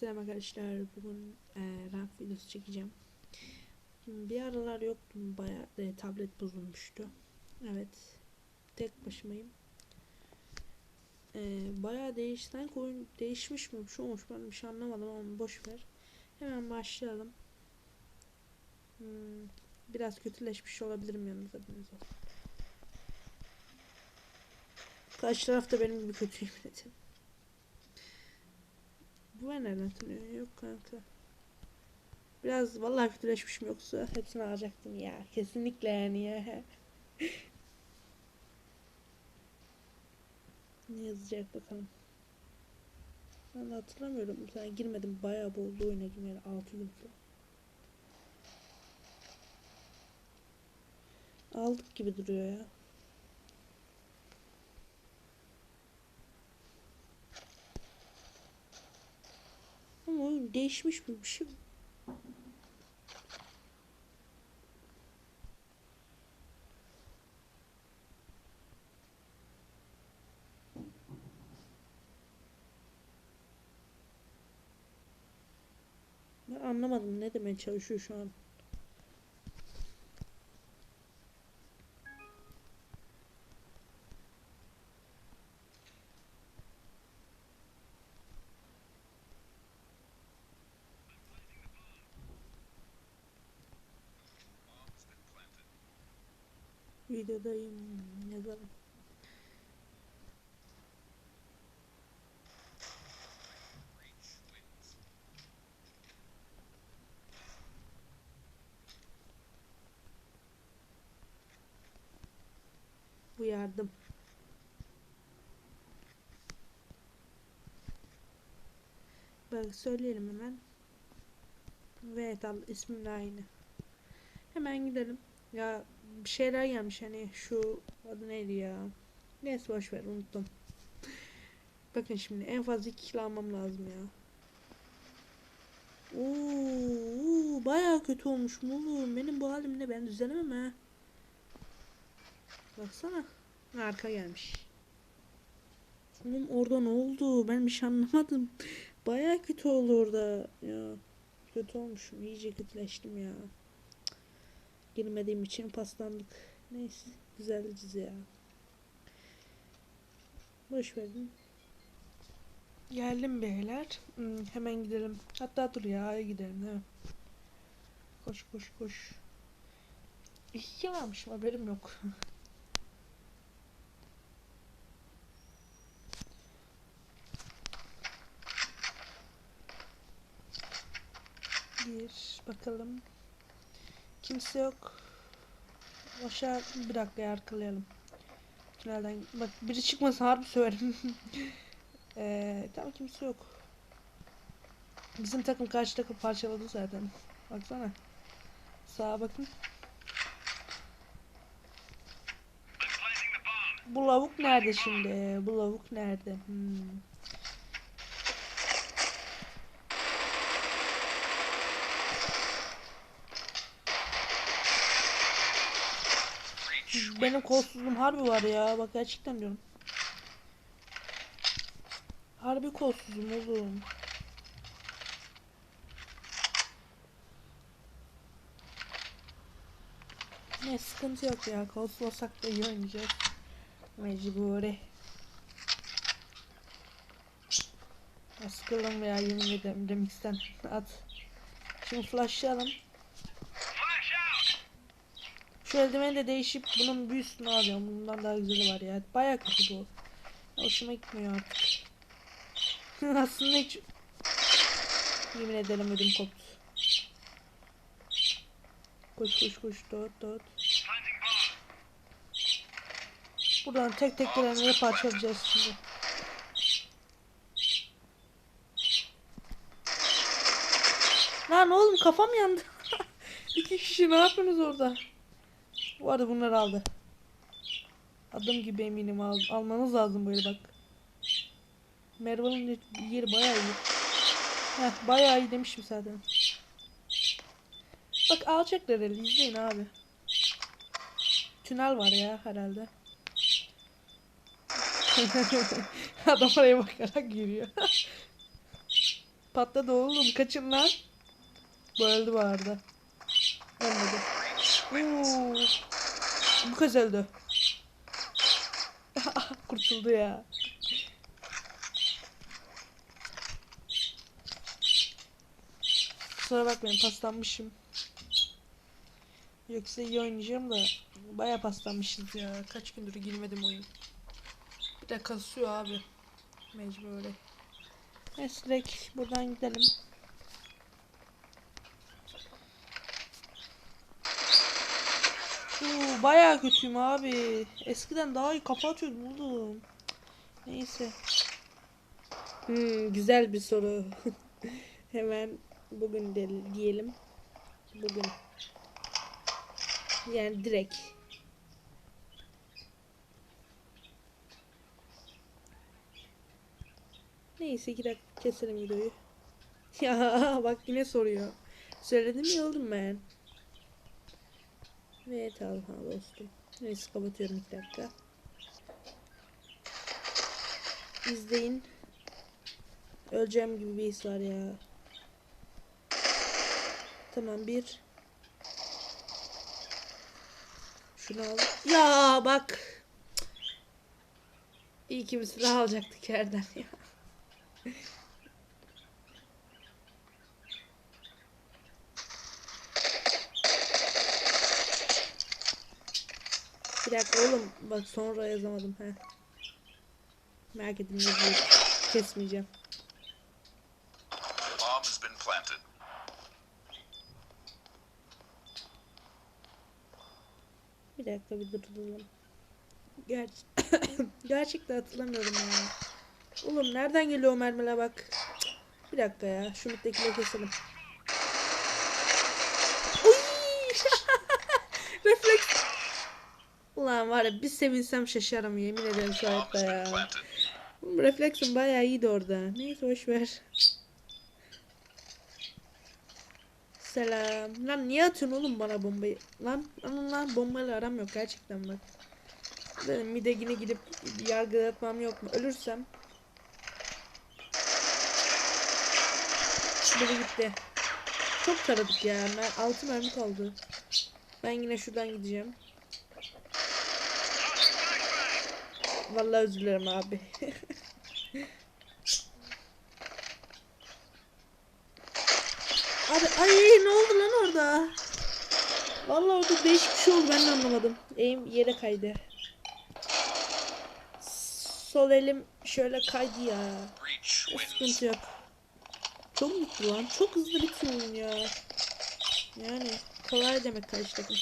Selam arkadaşlar. Bugün e, rank videosu çekeceğim. Şimdi bir aralar yoktum. Bayağı e, tablet bozulmuştu. Evet. Tek başımayım. E, bayağı değişten oyun değişmiş mi? Bir şey olmuş. Ben bir şey anlamadım ama boş ver. Hemen başlayalım. Hmm, biraz kötüleşmiş olabilirim yanınızda haberiniz olsun. Karşı taraf da benim gibi kötü yemin ederim. Bu ben nereden? Yok kanka. Biraz vallahi kötüleşmişim yoksa hepsini alacaktım ya. Kesinlikle yani ya. ne yazacak bakalım. Ben de hatırlamıyorum. Sen girmedim. Bayağı boldu oyuna girmeli. 6 gün. Aldık gibi duruyor ya. Oyun değişmiş şey mi? Ben anlamadım ne demeye çalışıyor şu an. Videodayım yazalım. Uyardım. Bak söyleyelim hemen. Evet al ismim de aynı. Hemen gidelim. Ya bir şeyler gelmiş hani şu adı neydi ya? Neyse boş ver unuttum. Bakın şimdi en fazla 2 kilo almam lazım ya. Oo, bayağı kötü olmuş mu oğlum? Benim bu halimle ben düzelemem ha. Baksana. Arka gelmiş. Oğlum orada ne oldu? Ben bir şey anlamadım. Bayağı kötü oldu orada. Ya kötü olmuşum. İyice kötüleştim ya. Girmediğim için paslandık. Neyse. Güzelciz ya. Boş verin. Geldim beyler. Hmm, hemen gidelim. Hatta dur ya gidelim değil mi? Koş koş koş. İyi varmışım haberim yok. Bir bakalım. Kimse yok. Aşağı bir dakika arkalayalım. Tünelden bak biri çıkmasa harbi söverim. ee, tamam kimse yok. Bizim takım karşı takım parçaladı zaten. Baksana. Sağa bakın. Bu lavuk nerede şimdi? Bu lavuk nerede? Hmm. Benim kolsuzluğum harbi var ya. Bak gerçekten diyorum. Harbi kolsuzum oğlum. Ne sıkıntı yok ya. Kolsuz olsak da iyi oynayacağız. Mecburi. Sıkıldım ya yemin ederim remixten. At. Şimdi flashlayalım. Şu eldiveni de değişip bunun bir üstünü alıyorum. Bundan daha güzeli var ya. Baya kötü bu. Hoşuma gitmiyor artık. Aslında hiç yemin ederim ödüm koptu. Koş koş koş dört dört. Buradan tek tek gelenleri parçalayacağız şimdi. Lan oğlum kafam yandı. İki kişi ne yapıyorsunuz orada? Bu arada bunları aldı. Adım gibi eminim al almanız lazım böyle bak. Mervan'ın yeri bayağı iyi. Heh bayağı iyi demişim zaten. Bak alacaklar izleyin abi. Tünel var ya herhalde. Adam oraya bakarak yürüyor. Patladı oğlum kaçın lan. Bu öldü bu arada. Ölmedi. Oo. Bu kez öldü. Kurtuldu ya. Kusura bakmayın paslanmışım. Yoksa iyi oynayacağım da baya paslanmışız ya. Kaç gündür girmedim oyun. Bir de kasıyor abi. Mecbur öyle. Neyse buradan gidelim. Oo, bayağı kötüyüm abi. Eskiden daha iyi kafa atıyordum oğlum. Neyse. Hmm, güzel bir soru. Hemen bugün de- diyelim. Bugün. Yani direkt. Neyse iki dakika keselim videoyu. Ya bak yine soruyor. Söyledim ya oğlum ben. Evet Talha dostum. Neyse kapatıyorum iki dakika. İzleyin. Öleceğim gibi bir his var ya. Tamam bir. Şunu al. Ya bak. İyi ki bir silah alacaktık yerden ya. Bir dakika oğlum. Bak sonra yazamadım. He. Merak ettim. Kesmeyeceğim. Bomb has been planted. Bir dakika bir durduralım. Ger Gerçekten hatırlamıyorum ya. Oğlum nereden geliyor o mermiler bak. Bir dakika ya. Şu mittekileri keselim. Refleks. Ulan var ya bir sevinsem şaşarım yemin ederim şu hayatta ya. refleksim bayağı iyiydi orada. Neyse boş ver. Selam. Lan niye atıyorsun oğlum bana bombayı? Lan lan lan bombayla aram yok gerçekten bak. Benim midegine gidip yargılatmam yok mu? Ölürsem. Biri gitti. Çok taradık ya. Ben, altı mermi kaldı. Ben yine şuradan gideceğim. Vallahi özür dilerim abi. Abi ay ne oldu lan orada? Vallahi orada değişik bir şey oldu ben de anlamadım. Elim yere kaydı. Sol elim şöyle kaydı ya. Wins. Sıkıntı yok. Çok mutlu lan. Çok hızlı bitiyor ya. Yani kolay demek karşı takım.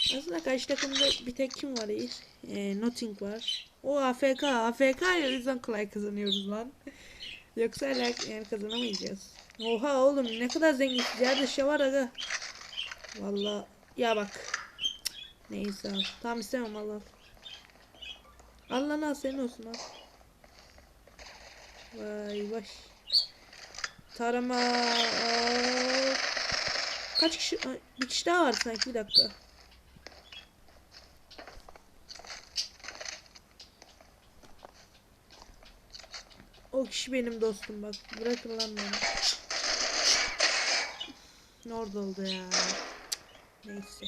Aslında karşı takımda bir tek kim var Eğir? Ee, Notting var. O AFK. AFK ya yüzden kolay kazanıyoruz lan. Yoksa yani kazanamayacağız. Oha oğlum ne kadar zenginsiz. Yerde şey var aga. Valla ya bak. Neyse. Tamam istemem al al. Al lan al senin olsun al. Vay vay. Tarama. Kaç kişi? Bir kişi daha var sanki bir dakika. O kişi benim dostum bak. Bırakın lan beni. Orada oldu ya? Neyse.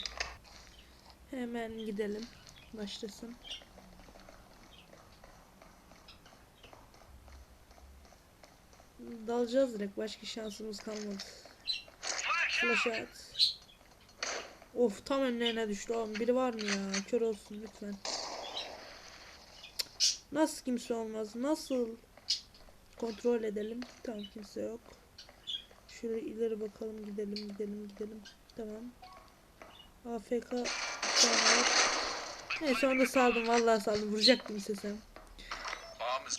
Hemen gidelim. Başlasın. Dalacağız direkt. Başka şansımız kalmadı. Flash at. Of tam önlerine düştü oğlum. Biri var mı ya? Kör olsun lütfen. Nasıl kimse olmaz? Nasıl? Kontrol edelim. Tamam kimse yok. Şöyle ileri bakalım gidelim gidelim gidelim. Tamam. AFK canavar. Neyse onu da saldım vallahi saldım. Vuracaktım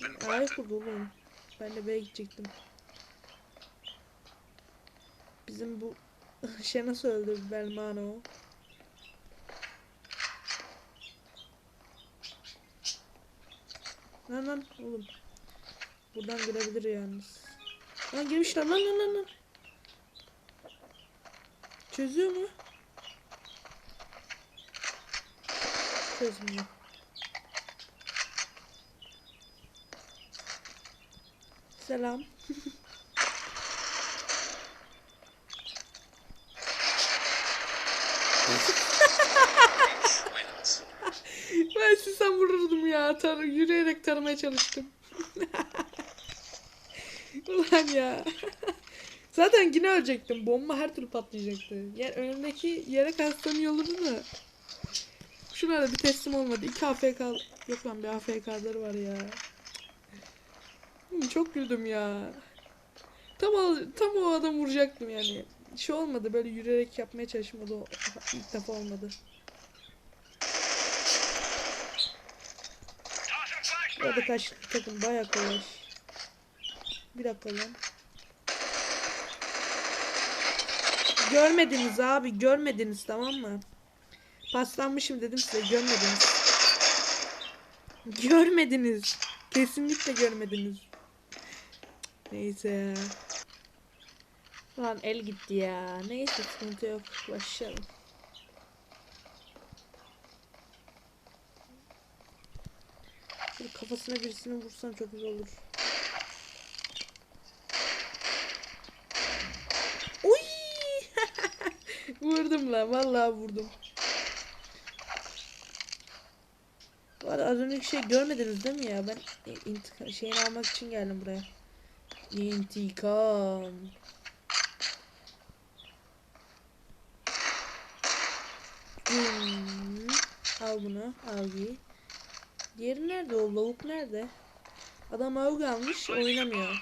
been Ay kurdu oğlum. Ben de B'ye gidecektim. Bizim bu şey nasıl öldü Belmano? Lan lan oğlum. Buradan girebilir yalnız. Lan girmişler lan lan lan lan. Çözüyor mu? Çözmüyor. Selam. ben sizden vururdum ya. Tar yürüyerek taramaya çalıştım. Ulan ya. Zaten yine ölecektim. Bomba her türlü patlayacaktı. Yer önündeki yere kastığım olurdu da. Şuna da bir teslim olmadı. İki AFK yok lan bir AFK'ları var ya. Hmm, Çok güldüm ya. Tam o, tam o adam vuracaktım yani. Şey olmadı böyle yürüyerek yapmaya çalışmadı ilk defa olmadı. Orada kaç takım bayağı kolay. Bir dakika lan. Görmediniz abi görmediniz tamam mı? Paslanmışım dedim size görmediniz. Görmediniz. Kesinlikle görmediniz. Neyse. Lan el gitti ya. Neyse sıkıntı yok. Başlayalım. Kafasına birisini vursam çok güzel olur. Vurdum lan. Vallahi vurdum. Var az önceki şey görmediniz değil mi ya? Ben intikam şeyini almak için geldim buraya. İntikam. Hmm. Al bunu. Al giy. Diğeri nerede o? Lavuk nerede? Adam avuk almış oynamıyor.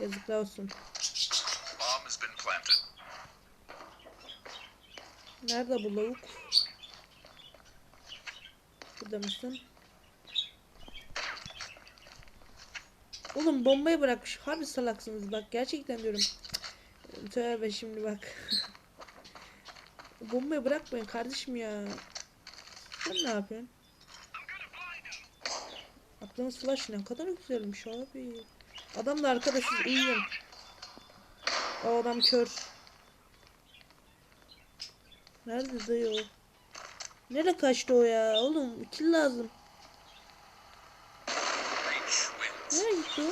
Yazıklar olsun. Nerede bu lavuk? Burada mısın? Oğlum bombayı bırakmış. Harbi salaksınız bak. Gerçekten diyorum. Tövbe şimdi bak. bombayı bırakmayın kardeşim ya. Sen ne yapıyorsun? Attığınız flash ne kadar güzelmiş abi. Adam da arkadaşız uyuyun. O adam kör. Nerede dayı o? Nereye kaçtı o ya? Oğlum kill lazım. Nereye gitti o?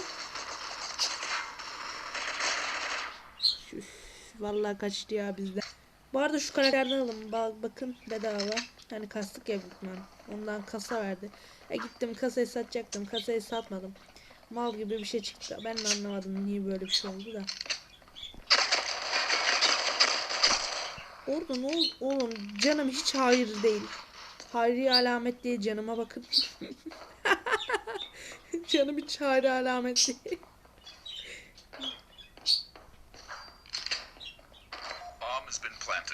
Üf, kaçtı ya bizden. Bu arada şu karakterden alın. Bak, bakın bedava. Hani kastık ya Bukman. Ondan kasa verdi. E gittim kasayı satacaktım. Kasayı satmadım. Mal gibi bir şey çıktı. Ben de anlamadım niye böyle bir şey oldu da. Orada ne oldu? Oğlum canım hiç hayır değil. Hayri alamet değil canıma bakın. canım hiç hayri alamet değil.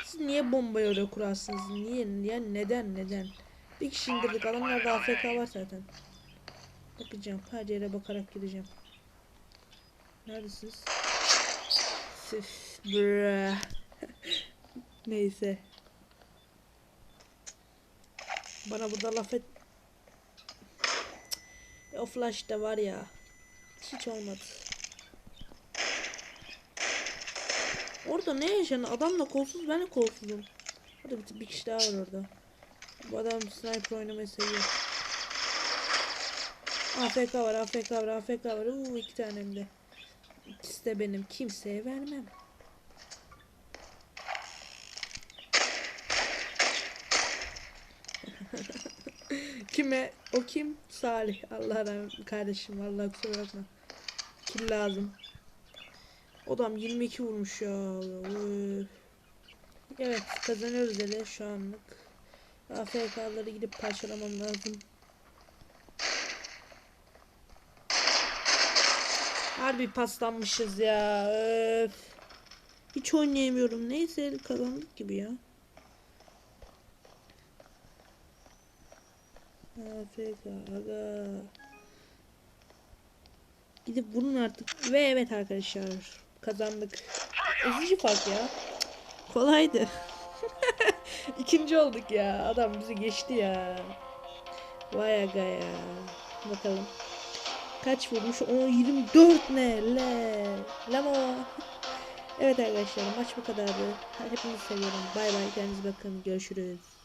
Siz niye bombayı öyle kurarsınız? Niye? Ya neden? Neden? Bir kişi indirdik. Adamlarda AFK var zaten. Bakacağım. Her yere bakarak gideceğim. Neredesiniz? Üf, brrr. Neyse. Bana burada laf et. O flash da var ya. Hiç olmadı. Orada ne yaşandı? Adam da kolsuz ben kolsuzum. Orada bir, bir kişi daha var orada. Bu adam sniper oynamayı seviyor. AFK var, AFK var, AFK var. Uuu iki tane hem de. İkisi de benim. Kimseye vermem. Kime? O kim? Salih. Allah rahmet kardeşim. Allah kusura bakma. Kill lazım. Adam 22 vurmuş ya. Evet kazanıyoruz hele şu anlık. AFK'ları gidip parçalamam lazım. Harbi paslanmışız ya. Öf. Hiç oynayamıyorum. Neyse kazandık gibi ya. AFK aga. Gidip vurun artık. Ve evet arkadaşlar kazandık. Ezici fark ya. Kolaydı. İkinci olduk ya. Adam bizi geçti ya. Vay aga ya. Bakalım. Kaç vurmuş? O 24 ne? Le. Lama. Evet arkadaşlar maç bu kadardı. Hepinizi seviyorum. Bay bay. Kendinize bakın. Görüşürüz.